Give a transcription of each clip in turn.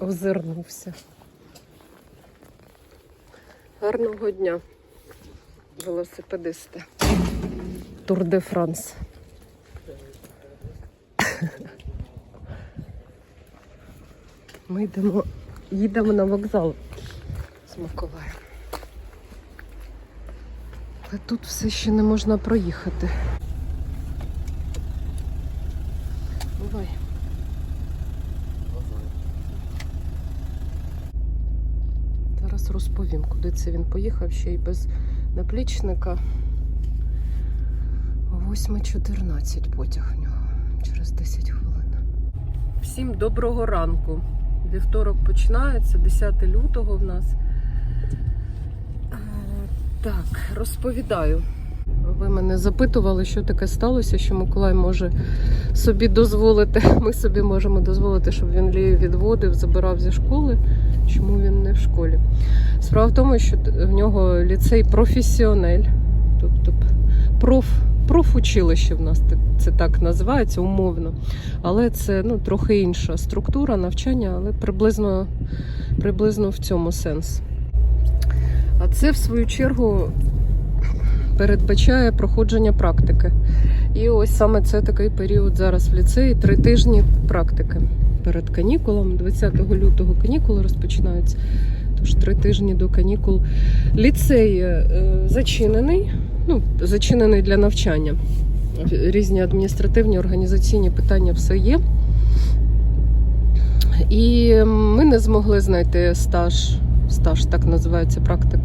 озирнувся. Гарного дня, велосипедисти. Тур де Франс. Ми йдемо, їдемо на вокзал з Миколаєм. Але тут все ще не можна проїхати. Бувай. Зараз розповім, він поїхав ще й без наплічника. О 8.14 потяг в нього через 10 хвилин. Всім доброго ранку. Вівторок починається, 10 лютого в нас. Е, Так, розповідаю. Ви мене запитували, що таке сталося, що Миколай може собі дозволити. Ми собі можемо дозволити, щоб він Лію відводив, забирав зі школи. Чому він не в школі? Справа в тому, що в нього ліцей професіонель, тобто проф, профучилище в нас це так називається умовно. Але це ну, трохи інша структура навчання, але приблизно, приблизно в цьому сенс. А це, в свою чергу, передбачає проходження практики. І ось саме це такий період зараз в ліцеї три тижні практики перед канікулом. 20 лютого канікули розпочинаються. Тож три тижні до канікул. Ліцей е, зачинений, ну, зачинений для навчання. Різні адміністративні організаційні питання все є. І ми не змогли знайти стаж, стаж так називається практик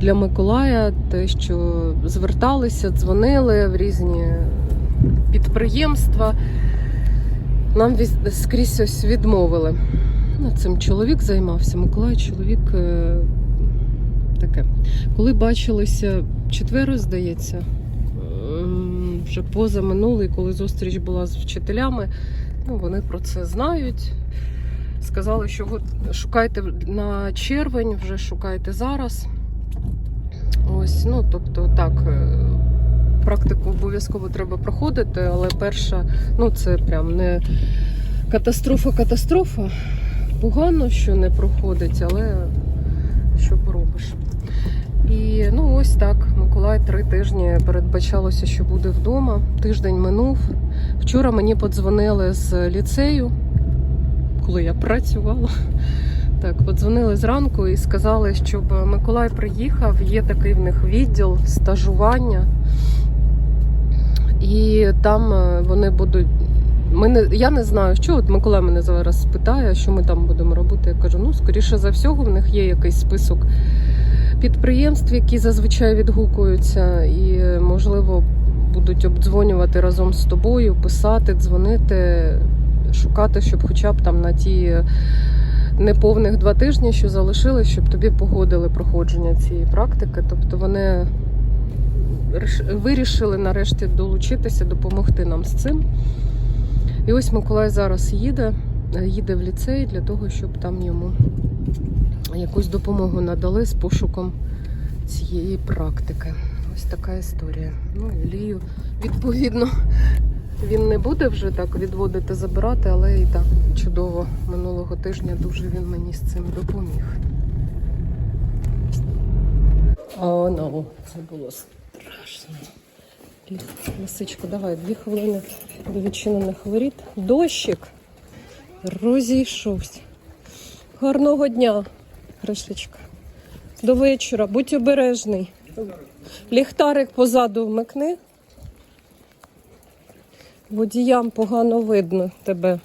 для Миколая. Те, що зверталися, дзвонили в різні підприємства. Нам скрізь ось відмовили. Ну, Цим чоловік займався. Миколай чоловік е, таке. Коли бачилися четверо, здається, ем, вже поза минулий, коли зустріч була з вчителями, ну, вони про це знають. Сказали, що шукайте на червень, вже шукайте зараз. Ось, ну, тобто, так, е, практику обов'язково треба проходити, але перша, ну, це прям не катастрофа-катастрофа. Погано, що не проходить, але що поробиш. І ну ось так. Миколай три тижні передбачалося, що буде вдома. Тиждень минув. Вчора мені подзвонили з ліцею, коли я працювала. Так, подзвонили зранку і сказали, щоб Миколай приїхав. Є такий в них відділ стажування. І там е, вони будуть. Ми не, я не знаю, що от Миколай мене зараз питає, що ми там будемо робити. Я кажу, ну, скоріше за всього, в них є якийсь список підприємств, які зазвичай відгукуються, і, можливо, будуть обдзвонювати разом з тобою, писати, дзвонити, шукати, щоб хоча б там на ті неповних два тижні, що залишились, щоб тобі погодили проходження цієї практики. Тобто вони вирішили нарешті долучитися, допомогти нам з цим. І ось Миколай зараз їде, їде в ліцей для того, щоб там йому якусь допомогу надали з пошуком цієї практики. Ось така історія. Ну, і Лію, відповідно, він не буде вже так відводити, забирати, але і так чудово. Минулого тижня дуже він мені з цим допоміг. О, ну, це було. Лисичко, давай, дві хвилини до відчинених воріт. Дощик розійшовся. Гарного дня, Гришечка. До вечора. Будь обережний. Ліхтарик позаду вмикни. Водіям погано видно тебе.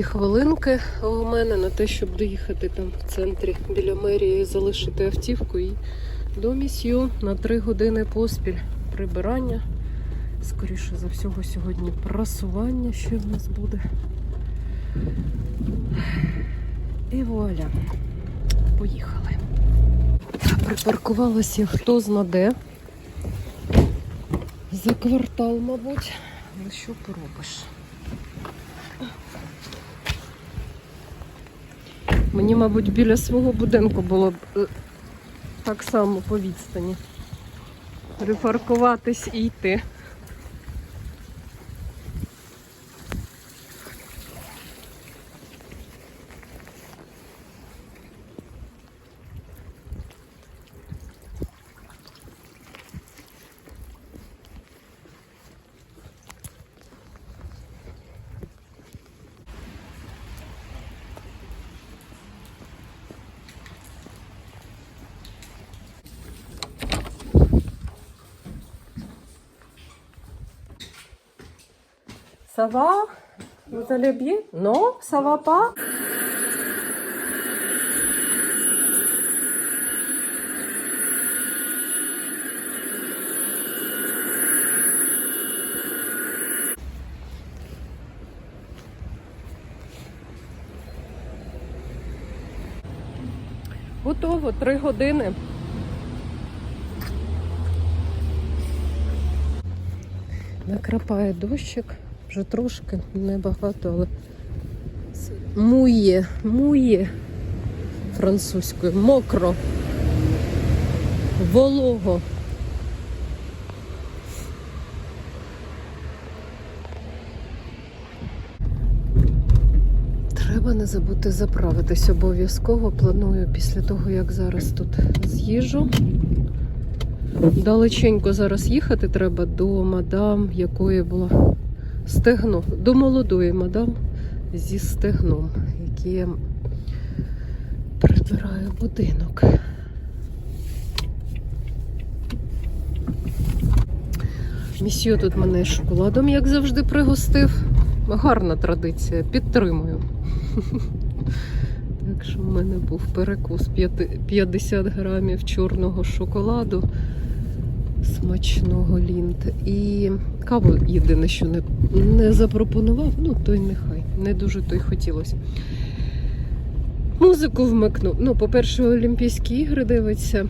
Дві хвилинки у мене на те, щоб доїхати там в центрі біля мерії, залишити автівку і до місью на три години поспіль прибирання. Скоріше за всього, сьогодні прасування ще в нас буде. І вуаля. Поїхали. Припаркувалася хто зна де. За квартал, мабуть. Але що поробиш? Мені, мабуть, біля свого будинку було б е, так само по відстані. Припаркуватись і йти. Ça va? Vous allez bien? Non? Ça va pas? Готово, три години. Накрапає дощик, вже трошки, небагато, але мує, мує французькою, мокро, волого. Треба не забути заправитись обов'язково. Планую після того, як зараз тут з'їжджу. Далеченько зараз їхати треба до мадам, якої була стегно, до молодої мадам зі стегном, які прибирає будинок. Місьо тут мене шоколадом, як завжди, пригостив. Гарна традиція, підтримую. Так що в мене був перекус 50 грамів чорного шоколаду смачного лінт. І каву єдине, що не, не запропонував, ну то й нехай. Не дуже то й хотілося. Музику вмикнув. Ну, по-перше, Олімпійські ігри дивиться.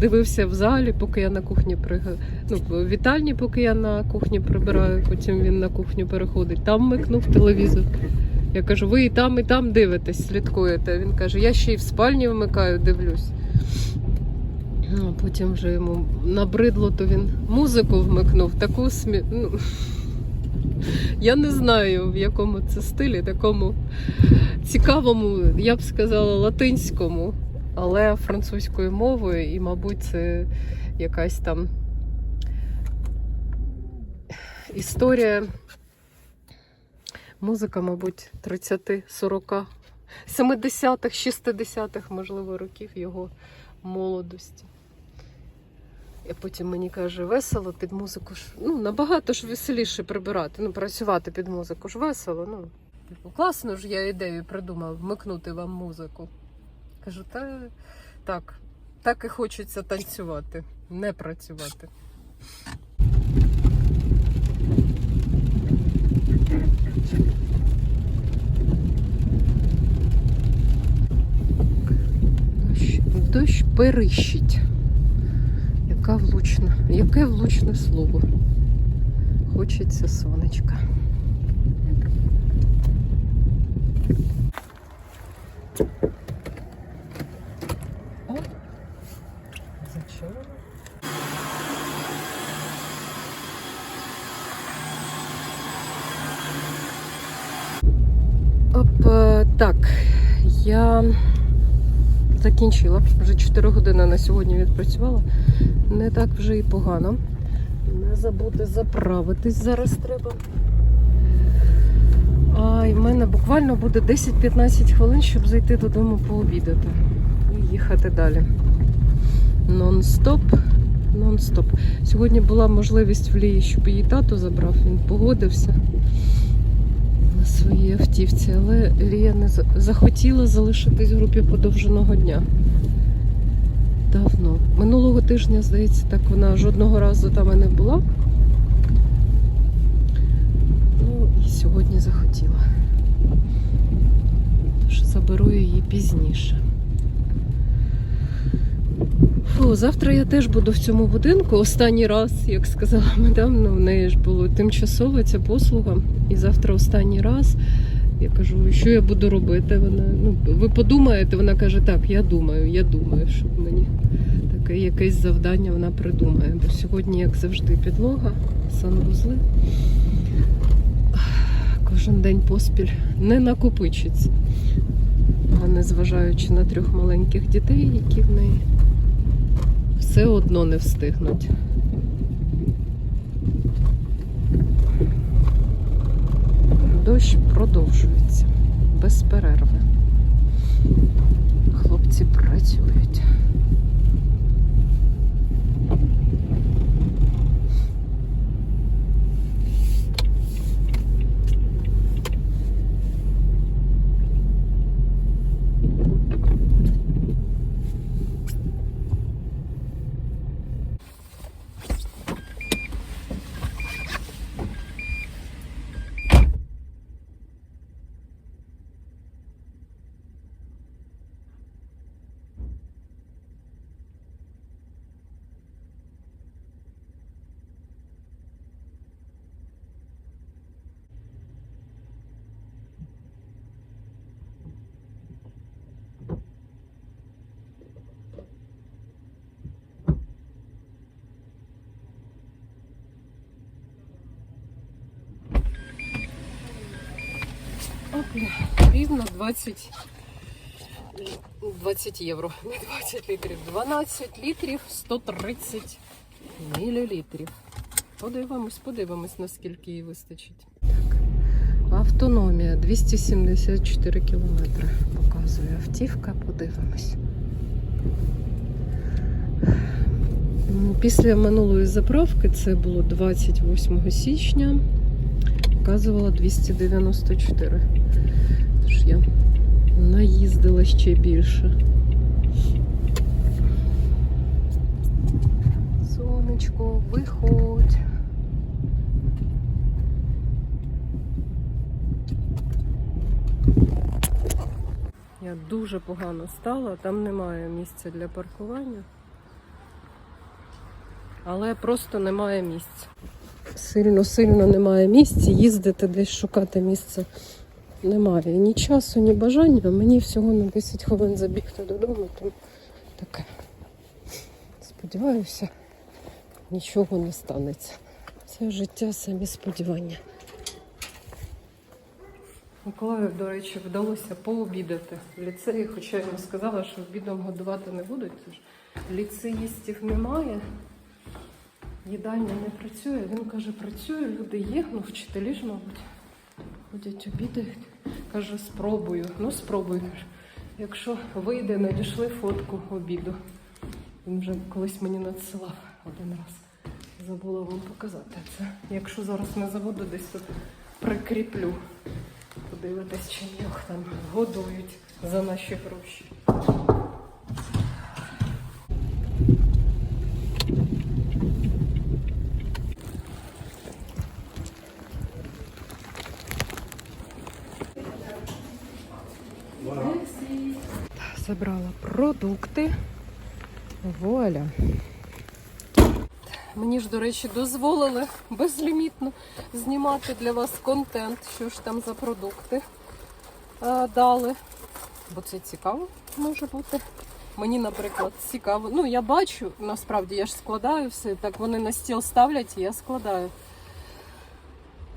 Дивився в залі, поки я на кухні прига... ну, в вітальні, поки я на кухні прибираю, потім він на кухню переходить. Там вмикнув телевізор. Я кажу, ви і там, і там дивитесь, слідкуєте. Він каже, я ще й в спальні вмикаю, дивлюсь. Потім вже йому набридло, то він музику вмикнув, таку смі... ну, Я не знаю, в якому це стилі, такому цікавому, я б сказала, латинському, але французькою мовою, і, мабуть, це якась там історія. Музика, мабуть, 30-40, 70-х, 60-х, можливо, років його молодості. І потім мені каже, весело під музику ж. Ну, набагато ж веселіше прибирати, ну, працювати під музику ж весело. Ну, типу, класно ж я ідею придумав вмикнути вам музику. Кажу, та так, так і хочеться танцювати, не працювати. Дощ, перищить. Яка влучна, яке влучне слово. Хочеться сонечка. О, зачем? Оп, е, так, я закінчила. Вже 4 години на сьогодні відпрацювала. Не так вже і погано. Не забути заправитись зараз треба. А в мене буквально буде 10-15 хвилин, щоб зайти додому пообідати і їхати далі. Нон-стоп. Нон-стоп. Сьогодні була можливість в Лії, щоб її тато забрав. Він погодився своїй автівці, але Лія не захотіла залишитись в групі подовженого дня. Давно. Минулого тижня, здається, так вона жодного разу там і не була. Ну і сьогодні захотіла. Тож заберу її пізніше. Фу, завтра я теж буду в цьому будинку. Останній раз, як сказала мадам, ну, в неї ж було тимчасова ця послуга. І завтра останній раз. Я кажу, що я буду робити? Вона, ну, ви подумаєте, вона каже, так, я думаю, я думаю, щоб мені таке якесь завдання вона придумає. Бо сьогодні, як завжди, підлога, санвузли. Кожен день поспіль не накопичиться. А незважаючи на трьох маленьких дітей, які в неї все одно не встигнуть. Дощ продовжується без перерви. Хлопці працюють. Рівно 20, 20 євро, не 20 літрів. 12 літрів 130 мілілітрів. Подивимось, подивимось, наскільки їй вистачить. Так. Автономія 274 кілометри. Показує автівка, подивимось. Після минулої заправки це було 28 січня показувала 294. Тож я наїздила ще більше. Сонечко, виходь. Я дуже погано стала, там немає місця для паркування. Але просто немає місця сильно-сильно немає місця, їздити десь шукати місце немає. Ні часу, ні бажання. Мені всього на 10 хвилин забігти додому, тому таке. Сподіваюся, нічого не станеться. Це життя самі сподівання. Миколаю, до речі, вдалося пообідати в ліцеї, хоча я йому сказала, що обідом годувати не будуть. Ліцеїстів немає. Їдальня не працює. Він каже, працює, люди є, ну вчителі ж, мабуть, ходять, обідають. Каже, спробую. Ну, спробую. Якщо вийде, надійшли фотку обіду. Він вже колись мені надсилав один раз. Забула вам показати це. Якщо зараз не забуду, десь тут прикріплю. Подивитись, чим їх там годують за наші гроші. Забрала продукти. Вуаля. Мені ж, до речі, дозволили безлімітно знімати для вас контент, що ж там за продукти а, дали. Бо це цікаво може бути. Мені, наприклад, цікаво. Ну, я бачу, насправді я ж складаю все. Так вони на стіл ставлять, і я складаю.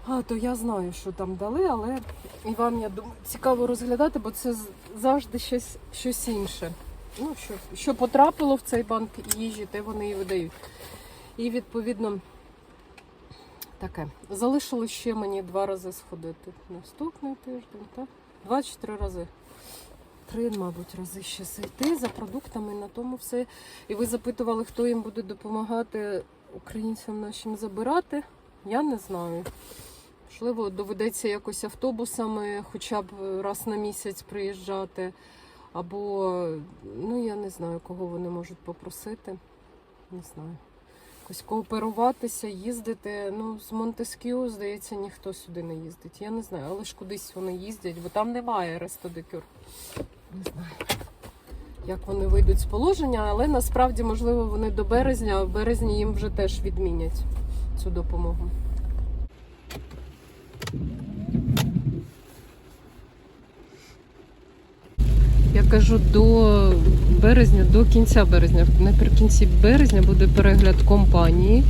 А, то я знаю, що там дали, але і вам, я думаю, цікаво розглядати, бо це завжди щось, щось інше. Ну, що, що потрапило в цей банк їжі, те вони і видають. І відповідно таке. Залишилось ще мені два рази сходити. Наступний тиждень, так? Два чи три рази. Три, мабуть, рази ще зайти за продуктами, на тому все. І ви запитували, хто їм буде допомагати українцям нашим забирати. Я не знаю. Можливо, доведеться якось автобусами хоча б раз на місяць приїжджати. Або, ну я не знаю, кого вони можуть попросити. Не знаю. Якось кооперуватися, їздити. Ну, з Монтескіо, здається, ніхто сюди не їздить. Я не знаю, але ж кудись вони їздять, бо там немає рестодикюр. Не знаю, як вони вийдуть з положення, але насправді, можливо, вони до березня, а в березні їм вже теж відмінять цю допомогу. Я кажу, до березня, до кінця березня. Наприкінці березня буде перегляд компанії.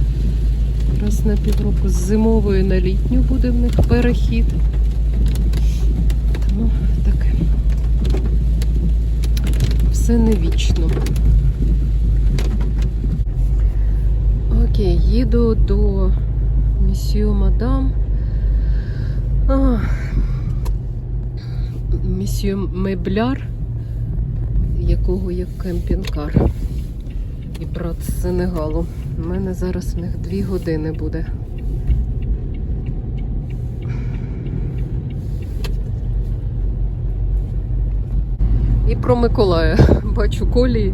Раз на півроку з зимової на літню буде в них перехід. Тому таке. Все не вічно. Окей, їду до місію мадам. А, Місію Мебляр, якого є кемпінг-кар. І брат з Сенегалу. У мене зараз в них дві години буде. І про Миколая. Бачу колії.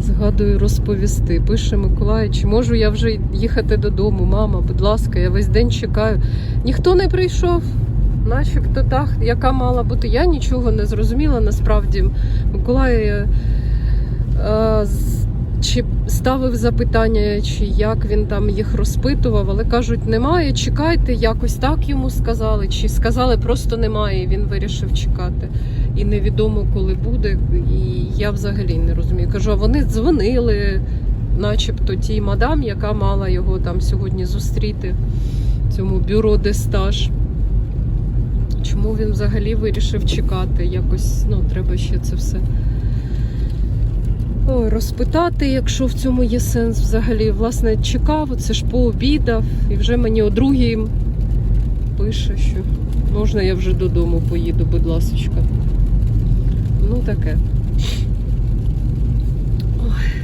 Згадую розповісти. Пише Миколай, чи можу я вже їхати додому? Мама, будь ласка, я весь день чекаю. Ніхто не прийшов. Начебто так, яка мала бути. Я нічого не зрозуміла насправді. Миколай е, е, чи ставив запитання, чи як він там їх розпитував, але кажуть, немає, чекайте, якось так йому сказали, чи сказали просто немає, і він вирішив чекати. І невідомо, коли буде. І я взагалі не розумію. Кажу, а вони дзвонили, начебто тій мадам, яка мала його там сьогодні зустріти, цьому бюро де стаж. Чому він взагалі вирішив чекати? Якось ну, треба ще це все розпитати, якщо в цьому є сенс взагалі. Власне, чекав, це ж пообідав, і вже мені о другій пише, що можна я вже додому поїду, будь ласочка. Ну таке. Ой.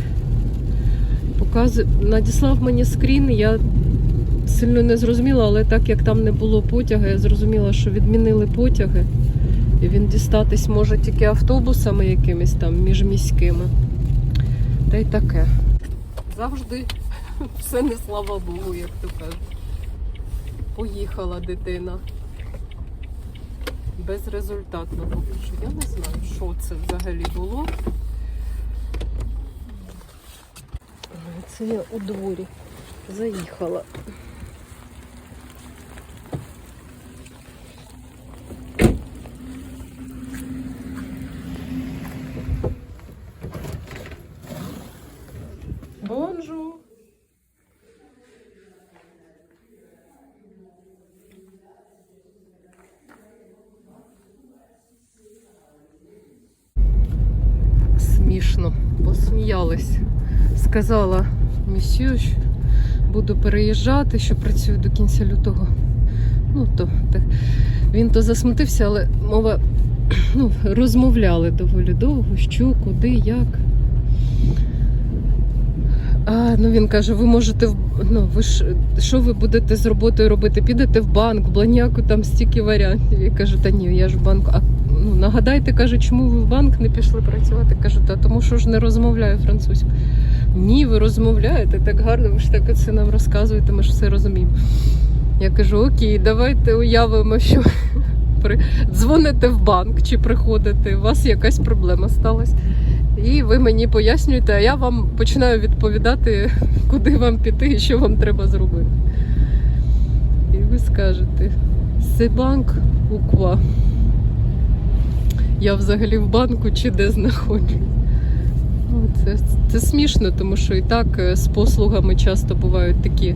Показує, надіслав мені скрін, я сильно не зрозуміла, але так як там не було потяга, я зрозуміла, що відмінили потяги. І він дістатись може тільки автобусами якимись там міжміськими. Та й таке. Завжди все не слава Богу, як то кажуть. Поїхала дитина. Безрезультатно поки що. Я не знаю, що це взагалі було. Це я у дворі заїхала. Сказала місію, що буду переїжджати, що працюю до кінця лютого. Ну, то так. Він то засмутився, але мова ну, розмовляли доволі довго, що, куди, як. А, ну він каже: ви можете ну ви ж що ви будете з роботою робити? Підете в банк, в бланяку там стільки варіантів. Я кажу, та ні, я ж в банку. А ну нагадайте, каже, чому ви в банк не пішли працювати? Кажу, та тому що ж не розмовляю французькою. Ні, ви розмовляєте так гарно, ви ж так це нам розказуєте, ми ж все розуміємо. Я кажу, окей, давайте уявимо, що дзвоните в банк чи приходите, у вас якась проблема сталася. І ви мені пояснюєте, а я вам починаю відповідати, куди вам піти і що вам треба зробити. І ви скажете, це банк уква. Я взагалі в банку чи де знаходжусь. Ну, Це, смішно, тому що і так е, з послугами часто бувають такі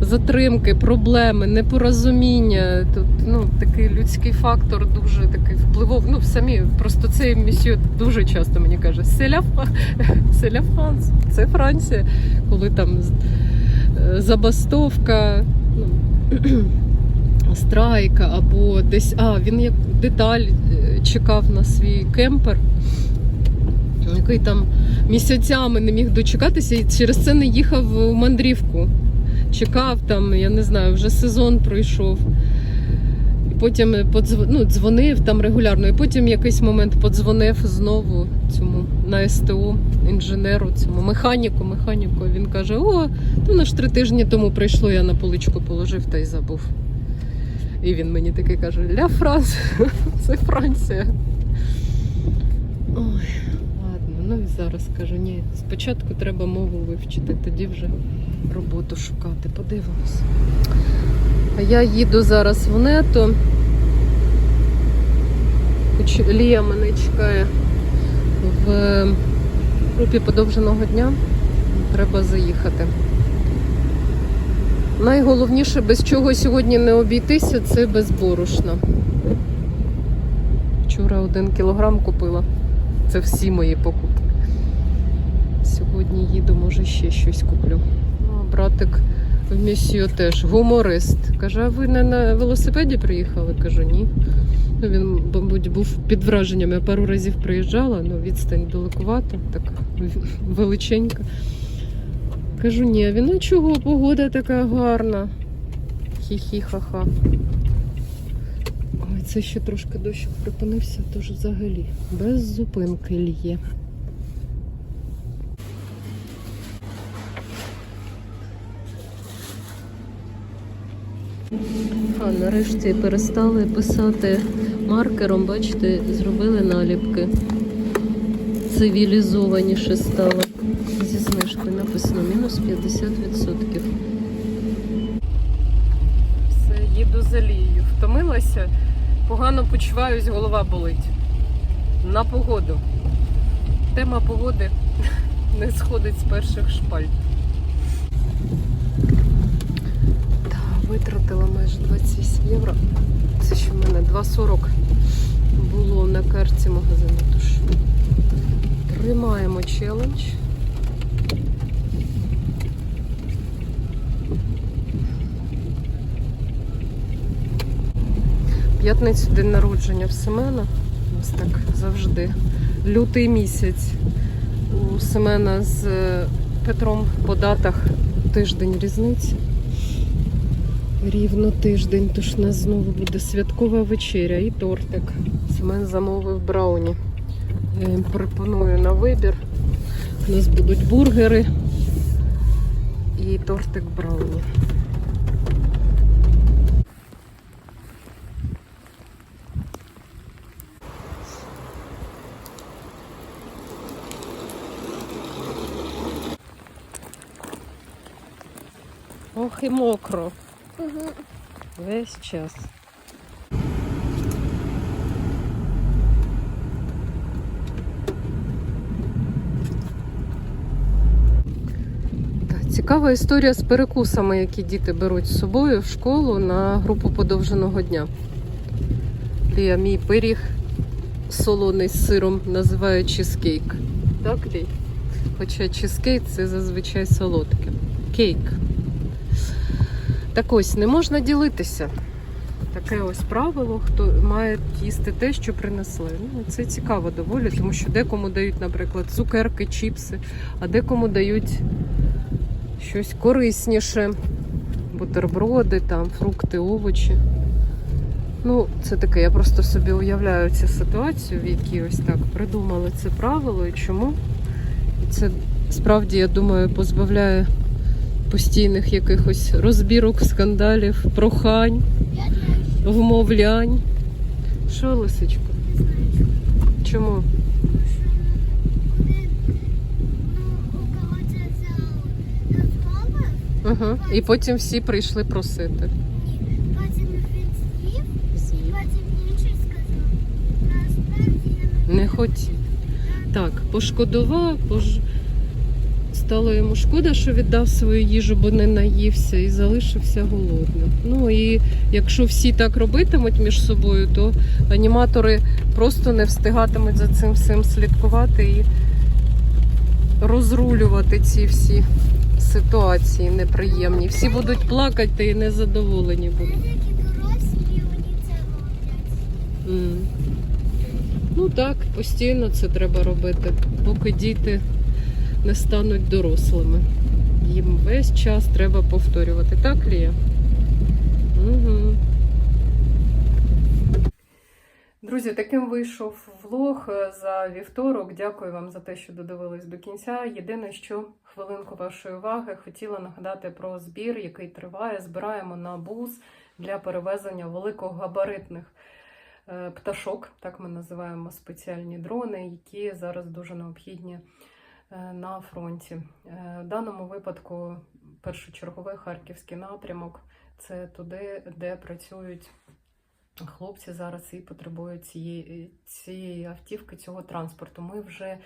затримки, проблеми, непорозуміння. Тут ну, такий людський фактор дуже такий впливовий. Ну, самі просто цей місію дуже часто мені каже, селя, Франц, це Франція, коли там е, забастовка. Ну, Страйка або десь. А, він як деталь е, чекав на свій кемпер, який там місяцями не міг дочекатися і через це не їхав у мандрівку. Чекав там, я не знаю, вже сезон пройшов. І потім подзв... ну, дзвонив там регулярно, і потім якийсь момент подзвонив знову цьому на СТО інженеру, цьому механіку, механіку. Він каже: О, то на ж три тижні тому прийшло, я на поличку положив та й забув. І він мені такий каже: Ля Франц, це Франція. Ой, ну і зараз кажу, ні, спочатку треба мову вивчити, тоді вже роботу шукати. Подивимось. А я їду зараз в нето. Лія мене чекає в групі подовженого дня. Треба заїхати. Найголовніше, без чого сьогодні не обійтися, це без борошна. Вчора один кілограм купила. Це всі мої покупки. Сьогодні їду, може, ще щось куплю. Ну, братик в місію теж гуморист. Каже, а ви не на велосипеді приїхали? Кажу, ні. Ну, він, мабуть, був під враженням. Я пару разів приїжджала, але відстань далекувата, така в- величенька. Кажу, ні, він ну чого, погода така гарна. Хі-хі-ха-ха. Ой, це ще трошки дощик припинився, тож взагалі без зупинки лє. А нарешті перестали писати маркером, бачите, зробили наліпки. Цивілізованіше стало. Зі знижкою написано мінус 50%. Все, їду за лією. Втомилася, погано почуваюсь, голова болить. На погоду. Тема погоди не сходить з перших шпальт. Та, витратила майже 28 євро. Це що в мене 2,40 було на карті магазину. Тож тримаємо челендж. П'ятницю день народження в Семена. У нас так завжди. Лютий місяць. У Семена з е, Петром по датах тиждень різниці. Рівно тиждень, тож у нас знову буде святкова вечеря і тортик. Семен замовив брауні. Я їм пропоную на вибір. У нас будуть бургери і тортик брауні. Ох і мокро. Весь час. Цікава історія з перекусами, які діти беруть з собою в школу на групу подовженого дня. Лія, мій пиріг солоний з сиром називає чизкейк. Так, Лій? Хоча чизкейк це зазвичай солодке. Кейк. Так ось, не можна ділитися. Таке ось правило, хто має їсти те, що принесли. Ну, це цікаво доволі, тому що декому дають, наприклад, цукерки, чіпси, а декому дають щось корисніше, бутерброди, там, фрукти, овочі. Ну, це таке, я просто собі уявляю цю ситуацію, в якій ось так придумали це правило і чому. І це справді, я думаю, позбавляє постійних якихось розбірок, скандалів, прохань, вмовлянь. Що, лисичко? Чому? Угу. І потім всі прийшли просити. Не хотів. Так, пошкодував, пож... стало йому шкода, що віддав свою їжу, бо не наївся і залишився голодним. Ну і якщо всі так робитимуть між собою, то аніматори просто не встигатимуть за цим всім слідкувати і розрулювати ці всі ситуації неприємні. Всі будуть плакати і незадоволені будуть. Ну так, постійно це треба робити, поки діти не стануть дорослими. Їм весь час треба повторювати. Так, Лія? Угу. Друзі, таким вийшов влог е, за вівторок. Дякую вам за те, що додивились до кінця. Єдине, що хвилинку вашої уваги хотіла нагадати про збір, який триває. Збираємо на буз для перевезення великогабаритних е, пташок, так ми називаємо спеціальні дрони, які зараз дуже необхідні на фронті. Е, В даному випадку першочерговий харківський напрямок це туди, де працюють хлопці зараз і потребують цієї, цієї автівки, цього транспорту. Ми вже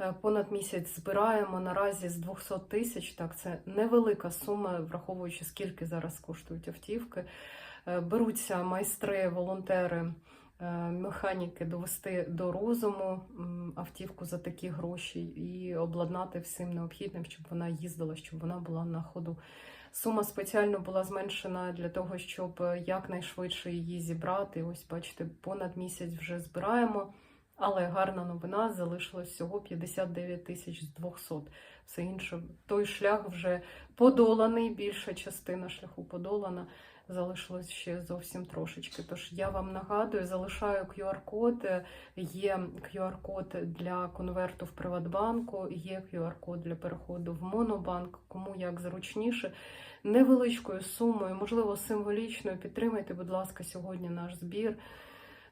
е, понад місяць збираємо наразі з 200 тисяч. Так, це невелика сума, враховуючи скільки зараз коштують автівки. Е, Беруться майстри, волонтери, механіки довести до розуму автівку за такі гроші і обладнати всім необхідним, щоб вона їздила, щоб вона була на ходу. Сума спеціально була зменшена для того, щоб якнайшвидше її зібрати. Ось, бачите, понад місяць вже збираємо. Але гарна новина залишилось всього 59 тисяч з 200. Все інше, той шлях вже подоланий, більша частина шляху подолана. Залишилось ще зовсім трошечки. Тож я вам нагадую, залишаю QR-код. Є QR-код для конверту в Приватбанку, є QR-код для переходу в Монобанк, кому як зручніше. Невеличкою сумою, можливо, символічною. Підтримайте, будь ласка, сьогодні наш збір.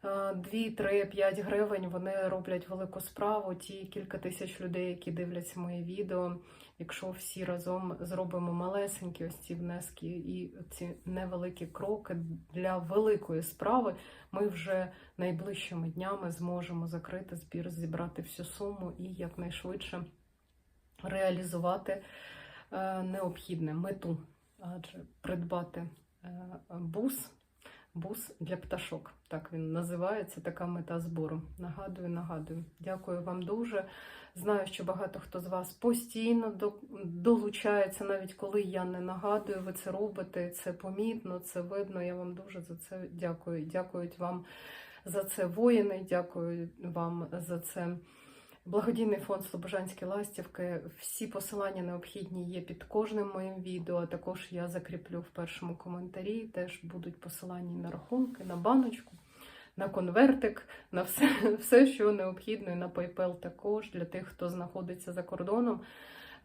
2, 3, 5 гривень вони роблять велику справу. Ті кілька тисяч людей, які дивляться мої відео. Якщо всі разом зробимо малесенькі ось ці внески і ці невеликі кроки для великої справи, ми вже найближчими днями зможемо закрити збір, зібрати всю суму і якнайшвидше реалізувати е, необхідне мету, адже придбати е, бус. Бус для пташок. Так він називається, така мета збору. Нагадую, нагадую. Дякую вам дуже. Знаю, що багато хто з вас постійно долучається, навіть коли я не нагадую, ви це робите, це помітно, це видно. Я вам дуже за це дякую. Дякують вам за це воїни, дякую вам за це. Благодійний фонд Слобожанські ластівки. Всі посилання необхідні є під кожним моїм відео. Також я закріплю в першому коментарі. Теж будуть посилання на рахунки, на баночку, на конвертик, на все, все, що необхідно, і на PayPal також для тих, хто знаходиться за кордоном.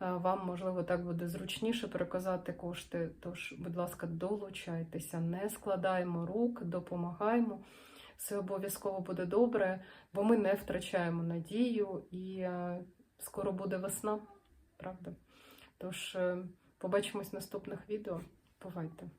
Е, Вам, можливо, так буде зручніше переказати кошти. Тож, будь ласка, долучайтеся, не складаємо рук, допомагаємо. Все обов'язково буде добре, бо ми не втрачаємо надію і е, скоро буде весна, правда? Тож е, побачимось в наступних відео. Бувайте!